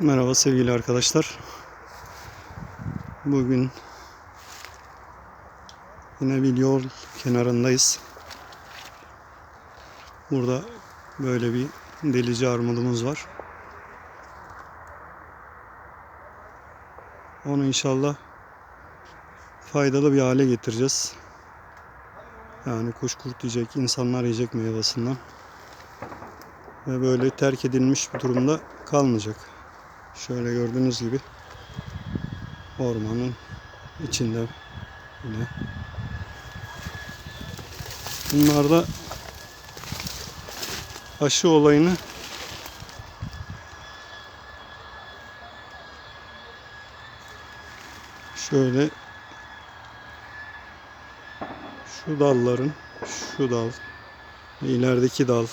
Merhaba sevgili arkadaşlar. Bugün yine bir yol kenarındayız. Burada böyle bir delici armudumuz var. Onu inşallah faydalı bir hale getireceğiz. Yani kuş kurt yiyecek, insanlar yiyecek meyvasından. Ve böyle terk edilmiş bir durumda kalmayacak. Şöyle gördüğünüz gibi ormanın içinde yine. Bunlar da aşı olayını şöyle şu dalların şu dal ilerideki dal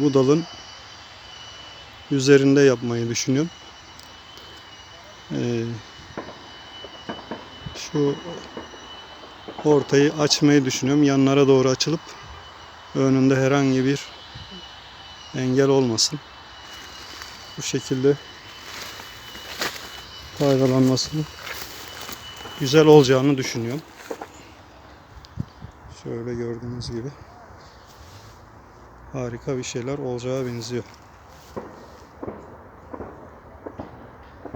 bu dalın üzerinde yapmayı düşünüyorum. Ee, şu ortayı açmayı düşünüyorum. Yanlara doğru açılıp önünde herhangi bir engel olmasın. Bu şekilde faydalanmasını güzel olacağını düşünüyorum. Şöyle gördüğünüz gibi harika bir şeyler olacağı benziyor.